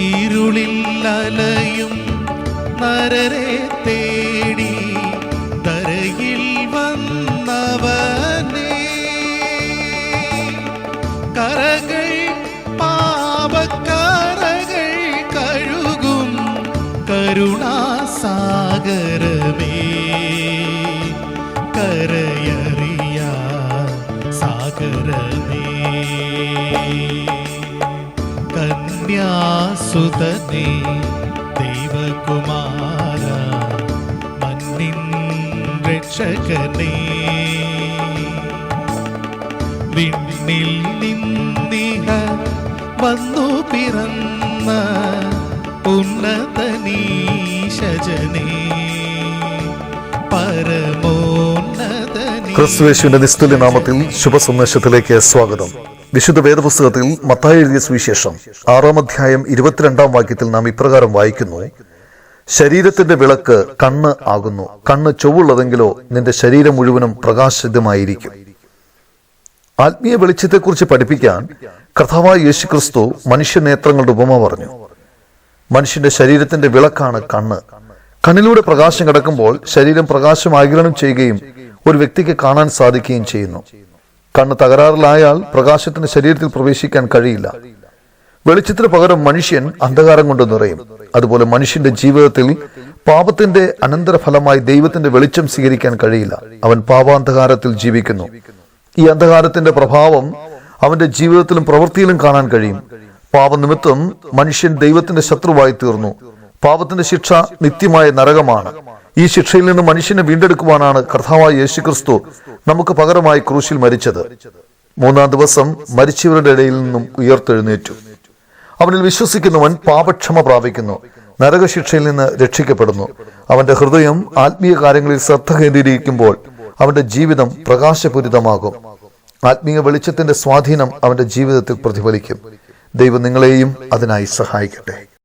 ഇരുളിൽ അലയും നരരെ തേടി തരയിൽ വന്നവനെ. കരകൾ പാപക്കാരകൾ കഴുകും കരുണാസാഗരമേ. കരയറിയ സാഗരമേ. കന്യാസുതനേ ദൈവകുമാര മന്നിൻ രക്ഷകനേ. വിണ്ണിൽ നിന്നിഹ വന്നു പിറന്ന ഉന്നതനീശജനേ. പരമോന്നതനീ ക്രിസ്തുവേശുവിന്റെ നിസ്തുല്യനാമത്തിൽ ശുഭസന്ദേശത്തിലേക്ക് സ്വാഗതം. വിശുദ്ധ വേദപുസ്തകത്തിൽ മത്തായി എഴുതിയ സുവിശേഷം ആറാം അധ്യായം ഇരുപത്തിരണ്ടാം വാക്യത്തിൽ നാം ഇപ്രകാരം വായിക്കുന്നു. ശരീരത്തിന്റെ വിളക്ക് കണ്ണ് ആകുന്നു. കണ്ണ് ചൊവ്വുള്ളതെങ്കിലോ നിന്റെ ശരീരം മുഴുവനും പ്രകാശിതമായിരിക്കും. ആത്മീയ വെളിച്ചത്തെക്കുറിച്ച് പഠിപ്പിക്കാൻ കർത്താവായ യേശു ക്രിസ്തു മനുഷ്യ നേത്രങ്ങളുടെ ഉപമ പറഞ്ഞു. മനുഷ്യന്റെ ശരീരത്തിന്റെ വിളക്കാണ് കണ്ണ്. കണ്ണിലൂടെ പ്രകാശം കിടക്കുമ്പോൾ ശരീരം പ്രകാശം ആഗിരണം ചെയ്യുകയും ഒരു വ്യക്തിക്ക് കാണാൻ സാധിക്കുകയും ചെയ്യുന്നു. കണ്ണ് തകരാറിലായാൽ പ്രകാശത്തിന് ശരീരത്തിൽ പ്രവേശിക്കാൻ കഴിയില്ല. വെളിച്ചത്തിന് പകരം മനുഷ്യൻ അന്ധകാരം കൊണ്ട് നിറയും. അതുപോലെ മനുഷ്യന്റെ ജീവിതത്തിൽ പാപത്തിന്റെ അനന്തരഫലമായി ദൈവത്തിന്റെ വെളിച്ചം സ്വീകരിക്കാൻ കഴിയില്ല. അവൻ പാപാന്ധകാരത്തിൽ ജീവിക്കുന്നു. ഈ അന്ധകാരത്തിന്റെ പ്രഭാവം അവന്റെ ജീവിതത്തിലും പ്രവൃത്തിയിലും കാണാൻ കഴിയും. പാപനിമിത്തം മനുഷ്യൻ ദൈവത്തിന്റെ ശത്രുവായി തീർന്നു. പാപത്തിന്റെ ശിക്ഷ നിത്യമായ നരകമാണ്. ഈ ശിക്ഷയിൽ നിന്ന് മനുഷ്യനെ വീണ്ടെടുക്കുവാനാണ് കർത്താവായ യേശു ക്രിസ്തു നമുക്ക് പകരമായി ക്രൂശിൽ മരിച്ചത്. മൂന്നാം ദിവസം മരിച്ചവരുടെ ഇടയിൽ നിന്നും ഉയർത്തെഴുന്നേറ്റു. അവനിൽ വിശ്വസിക്കുന്നവൻ പാപക്ഷമ പ്രാപിക്കുന്നു. നരകശിക്ഷയിൽ നിന്ന് രക്ഷിക്കപ്പെടുന്നു. അവന്റെ ഹൃദയം ആത്മീയ കാര്യങ്ങളിൽ ശ്രദ്ധ കേന്ദ്രീകരിക്കുമ്പോൾ അവന്റെ ജീവിതം പ്രകാശപൂരിതമാകും. ആത്മീയ വെളിച്ചത്തിന്റെ സ്വാധീനം അവന്റെ ജീവിതത്തിൽ പ്രതിഫലിക്കും. ദൈവം നിങ്ങളെയും അതിനായി സഹായിക്കട്ടെ.